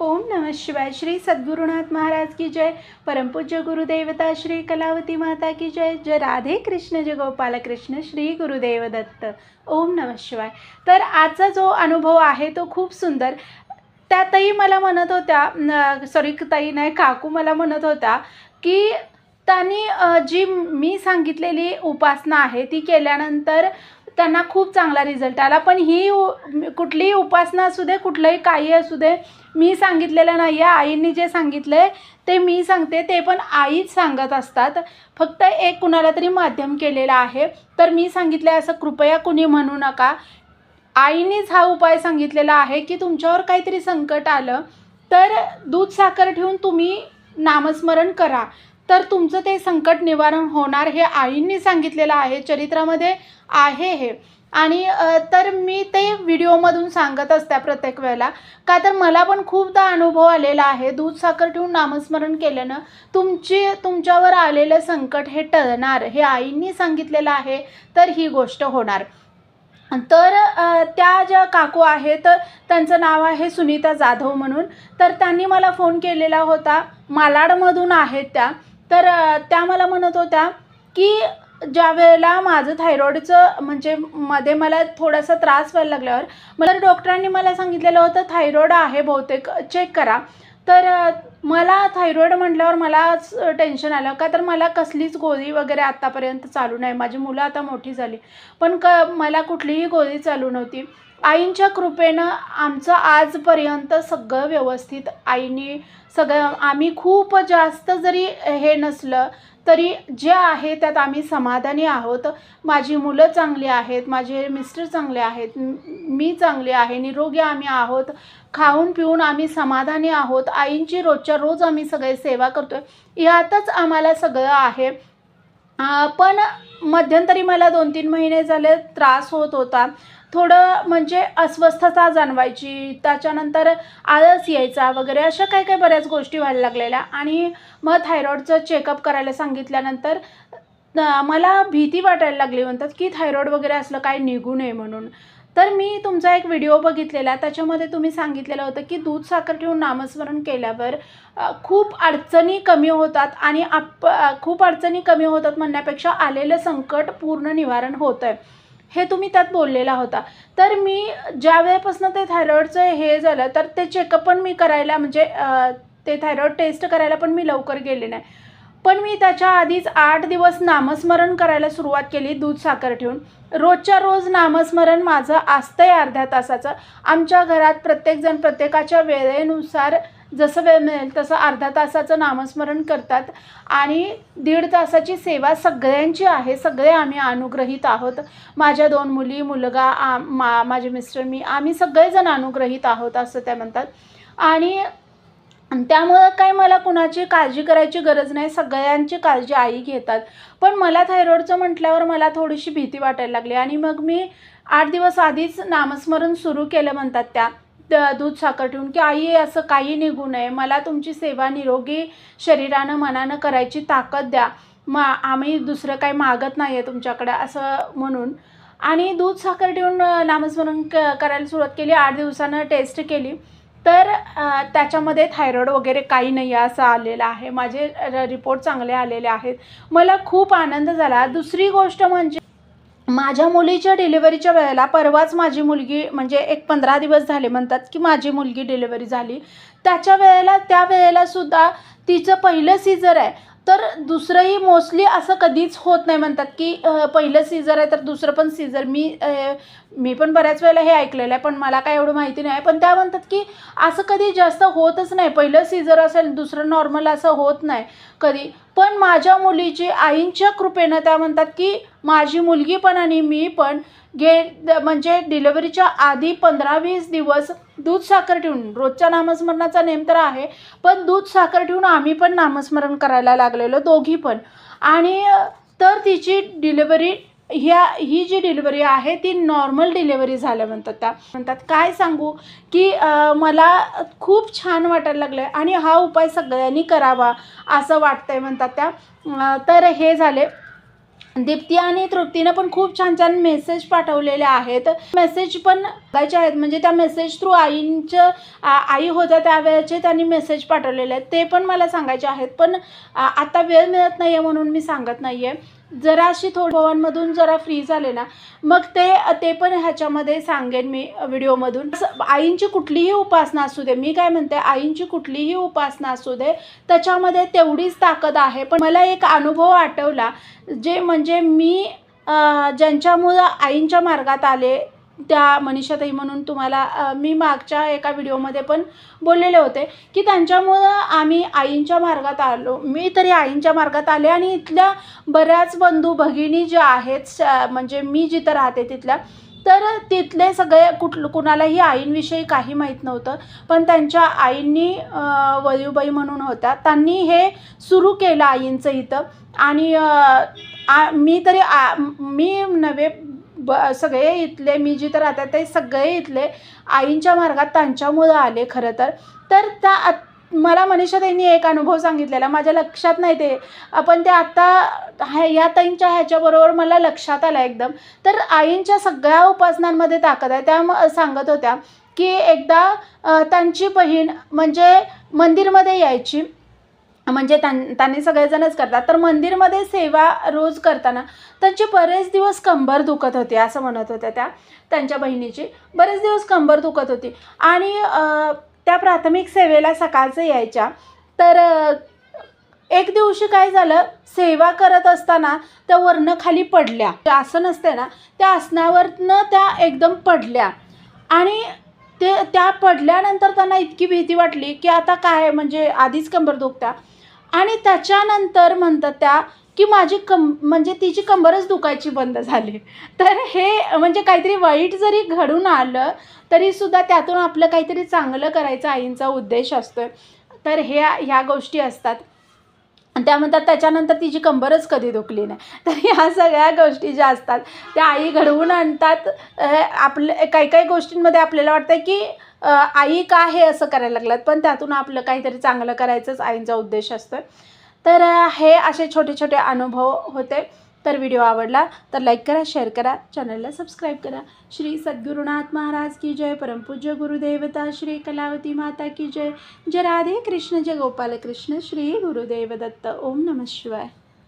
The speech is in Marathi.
ओम नमः शिवाय. श्री सद्गुरुनाथ महाराज की जय. परमपूज्य गुरुदेवता श्री कलावती माता की जय. जय राधे कृष्ण जय गोपाल कृष्ण श्री गुरुदेव दत्त. ओम नमः शिवाय. तर आजचा जो अनुभव आहे तो खूप सुंदर. त्या ताई मला म्हणत होत्या सॉरी ताई नाही काकू मला म्हणत होता की त्यांनी जी मी सांगितलेली उपासना आहे ती केल्यानंतर त्यांना खूप चांगला रिझल्ट आला. पण ही उ- कुठलीही उपासना असू दे कुठलंही काही असू दे मी सांगितलेलं नाही आहे आईंनी जे सांगितलं आहे ते मी सांगते. ते पण आईच सांगत असतात. फक्त एक कुणाला तरी माध्यम केलेलं आहे. तर मी सांगितलं असं कृपया कुणी म्हणू नका. आईनेच हा उपाय सांगितलेला आहे की तुमच्यावर काहीतरी संकट आलं तर दूध साखर ठेवून तुम्ही नामस्मरण करा. तर तुमचं ते संकट निवारण होणार हे आईंनी सांगितलेलं आहे चरित्रामध्ये आहे हे. आणि तर मी ते व्हिडिओमधून सांगत असत्या प्रत्येक वेळेला. का तर मला पण खूपदा अनुभव आलेला आहे दूध साखर ठेवून नामस्मरण केल्यानं तुमची तुमच्यावर आलेलं संकट हे टळणार हे आईंनी सांगितलेलं आहे तर ही गोष्ट होणार. तर त्या ज्या काकू आहेत त्यांचं नाव आहे सुनीता जाधव म्हणून. तर त्यांनी मला फोन केलेला होता मालाडमधून आहेत त्या. तर त्या मला म्हणत होत्या की ज्या वेळेला माझं थायरॉईडचं म्हणजे मध्ये मला थोडासा त्रास व्हायला लागल्यावर मला डॉक्टरांनी मला सांगितलेलं होतं थायरॉईड आहे बहुतेक चेक करा. तर मला थायरॉईड म्हटल्यावर मलाच टेन्शन आलं. का तर मला कसलीच गोळी वगैरे आत्तापर्यंत चालू नाही. माझी मुलं आता मोठी झाली. पण क मला कुठलीही गोळी चालू नव्हती. आईंच्या कृपेनं आमचं आजपर्यंत सगळं व्यवस्थित. आईने सगळं आम्ही खूप जास्त जरी हे नसलं तरी जे आहे त्यात आम्ही समाधानी आहोत. माझी मुलं चांगली आहेत. माझे मिस्टर चांगले आहेत. मी चांगली आहे. निरोगी आम्ही आहोत. खाऊन पिऊन आम्ही समाधानी आहोत. आईंची रोजच्या रोज आम्ही सगळे सेवा करतोय. यातच आम्हाला सगळं आहे. पण मध्यंतरी मला दोन तीन महिने झाले त्रास होत होता. थोडं म्हणजे अस्वस्थता जाणवायची त्याच्यानंतर आळस यायचा वगैरे अशा काही काही बऱ्याच गोष्टी व्हायला लागलेल्या. आणि मग थायरॉईडचं चेकअप करायला सांगितल्यानंतर मला भीती वाटायला लागली. म्हणतात की थायरॉईड वगैरे असलं काय निघू नये म्हणून. तर मी तुमचा एक व्हिडिओ बघितलेला त्याच्यामध्ये तुम्ही सांगितलेलं होतं की दूध साखर ठेवून नामस्मरण केल्यावर खूप अडचणी कमी होतात आणि आप खूप अडचणी कमी होतात म्हणण्यापेक्षा आलेलं संकट पूर्ण निवारण होतं आहे हे तुम्ही त्यात बोललेला होता. तर मी ज्या वेळेपासून ते थायरॉईडचं हे झालं तर ते चेकअप पण मी करायला म्हणजे ते थायरॉईड टेस्ट करायला पण मी लवकर गेले नाही. पण मी त्याच्या आधीच आठ दिवस नामस्मरण करायला सुरुवात केली दूध साखर ठेवून. रोजच्या रोज नामस्मरण माझं असतंय अर्ध्या तासाचं. आमच्या घरात प्रत्येकजण प्रत्येकाच्या वेळेनुसार जसं वेळ मिळेल तसं अर्धा तासाचं नामस्मरण करतात. आणि दीड तासाची सेवा सगळ्यांची आहे सगळे आम्ही अनुग्रहित आहोत. माझ्या दोन मुली मुलगा आ मा माझे मिस्टर मी आम्ही सगळेजण अनुग्रहित आहोत असं त्या म्हणतात. आणि आणि त्यामुळं काय मला कुणाची काळजी करायची गरज नाही सगळ्यांची काळजी आई घेतात. पण मला थायरॉईडचं म्हटल्यावर मला थोडीशी भीती वाटायला लागली आणि मग मी आठ दिवस आधीच नामस्मरण सुरू केलं म्हणतात त्या द- दूध साखर ठेवून की आई असं काही निघू नये. मला तुमची सेवा निरोगी शरीरानं मनानं करायची ताकद द्या. मा आम्ही दुसरं काही मागत नाही आहे तुमच्याकडे असं म्हणून. आणि दूध साखर ठेवून नामस्मरण क करायला सुरुवात केली. आठ दिवसानं टेस्ट केली. तर त्याच्यामध्ये थायरॉईड वगैरे काही नाही आहे असं आलेलं आहे. माझे र- रिपोर्ट चांगले आलेले आहेत. मला खूप आनंद झाला. दुसरी गोष्ट म्हणजे माझ्या मुलीच्या डिलिव्हरीच्या वेळेला परवाच माझी मुलगी म्हणजे एक पंधरा दिवस झाले म्हणतात की माझी मुलगी डिलिव्हरी झाली. त्याच्या वेळेला त्या वेळेला सुद्धा तिचं पहिलं सीझर आहे. तर दुसरंही मोस्टली असं कधीच होत नाही म्हणतात की पहिलं सीझर आहे तर दुसरं पण सीझर मी मी पण बऱ्याच वेळेला हे ऐकलेलं आहे पण मला काय एवढं माहिती नाही पण त्या म्हणतात की असं कधी जास्त होतच नाही. पहिलं सीझर असेल दुसरं नॉर्मल असं होत नाही कधी. पण माझ्या मुलीची आईंच्या कृपेनं त्या म्हणतात की माझी मुलगी पण आणि मी पण गे द- म्हणजे डिलिव्हरीच्या आधी पंधरा वीस दिवस दूध साखर ठेवून रोजच्या नामस्मरणाचा नेम तर आहे पण दूध साखर ठेवून आम्ही पण नामस्मरण करायला लागलेलो दोघी पण. आणि तर तिची डिलिव्हरी ह्या ही जी डिलिव्हरी आहे ती नॉर्मल डिलिव्हरी झाल्या म्हणतात त्या. म्हणतात काय सांगू की आ, मला खूप छान वाटायला लागलं आहे आणि हा उपाय सगळ्यांनी करावा असं वाटतंय म्हणतात त्या. तर हे झाले. दीप्ती आणि तृप्तीनं पण खूप छान छान मेसेज पाठवलेले आहेत. मेसेज पण बघायचे आहेत. म्हणजे त्या मेसेज थ्रू आईंचं आई होत्या त्यावेळेचे त्यांनी मेसेज पाठवलेले आहेत. ते पण मला सांगायचे आहेत. पण आता वेळ मिळत नाही आहे म्हणून मी सांगत नाही आहे जराशी थोडी भवनमधून जरा फ्री झाले ना मग ते ते पण ह्याच्यामध्ये सांगेन मी व्हिडिओमधून. आईंची कुठलीही उपासना असू दे मी काय म्हणते आईंची कुठलीही उपासना असू दे त्याच्यामध्ये तेवढीच ताकद आहे. पण मला एक अनुभव आठवला जे म्हणजे मी ज्यांच्यामुळं आईंच्या मार्गात आले त्या मनीषाताई म्हणून तुम्हाला मी मागच्या एका व्हिडिओमध्ये पण बोललेले होते की त्यांच्यामुळं आम्ही आईंच्या मार्गात आलो. मी तरी आईंच्या मार्गात आले आणि इथल्या बऱ्याच बंधू भगिनी ज्या आहेत स- म्हणजे मी जिथं राहते तिथल्या तर तिथले सगळे कुठ कुणालाही आईंविषयी काही माहीत नव्हतं. पण त्यांच्या आईंनी अं, वयूबाई म्हणून होत्या. त्यांनी हे सुरू केलं आईंचं इथं. आणि आ- मी तरी आ- मी नव्हे ब सगळे इथले मी जिथं राहतात ते सगळे इथले आईंच्या मार्गात त्यांच्यामुळं आले खरं तर. तर त्या आत- मला मनीषा ताईंनी एक अनुभव सांगितलेला माझ्या लक्षात नाही ते. पण ते आत्ता ह्या या ताईंच्या ह्याच्याबरोबर मला लक्षात आलं एकदम. तर आईंच्या सगळ्या उपासनांमध्ये ताकद आहे. त्या सांगत होत्या की एकदा त्यांची बहीण म्हणजे मंदिरमध्ये यायची. म्हणजे त्यां त्यांनी सगळेजणच करतात. तर मंदिरमध्ये सेवा रोज करताना त्यांचे बरेच दिवस कंबर दुखत होती असं म्हणत होत्या त्या त्यांच्या बहिणीची. बरेच दिवस कंबर दुखत होती. आणि त्या प्राथमिक सेवेला सकाळचं यायच्या. तर एक दिवशी काय झालं? सेवा करत असताना त्या वरनं खाली पडल्या. ते आसन असते ना त्या आसनावरनं त्या एकदम पडल्या. आणि ते त्या पडल्यानंतर त्यांना इतकी भीती वाटली की आता काय म्हणजे आधीच कंबर दुखत्या. आणि त्याच्यानंतर म्हणतात त्या की माझी कं म्हणजे तिची कंबरच दुखायची बंद झाली. तर हे म्हणजे काहीतरी वाईट जरी घडून आलं तरीसुद्धा त्यातून आपलं काहीतरी चांगलं करायचा आईंचा उद्देश असतो तर हे ह्या गोष्टी असतात. त्या म्हणतात त्याच्यानंतर तिची कंबरच कधी दुखली नाही. तर ह्या सगळ्या गोष्टी ज्या असतात त्या आई घडवून आणतात. आपले काही काही गोष्टींमध्ये आपल्याला वाटतं की आई का हे असं करायला लागलात पण त्यातून आपलं काहीतरी चांगलं करायचंच आईंचा उद्देश असतो तर हे असे छोटे छोटे अनुभव होते. तर व्हिडिओ आवडला तर लाईक करा शेअर करा चॅनलला सबस्क्राईब करा. श्री सद्गुरुनाथ महाराज की जय. परमपूज्य गुरुदेवता श्री कलावती माता की जय. जय राधे कृष्ण जय गोपाल कृष्ण श्री गुरुदेव दत्त. ओम नमः शिवाय.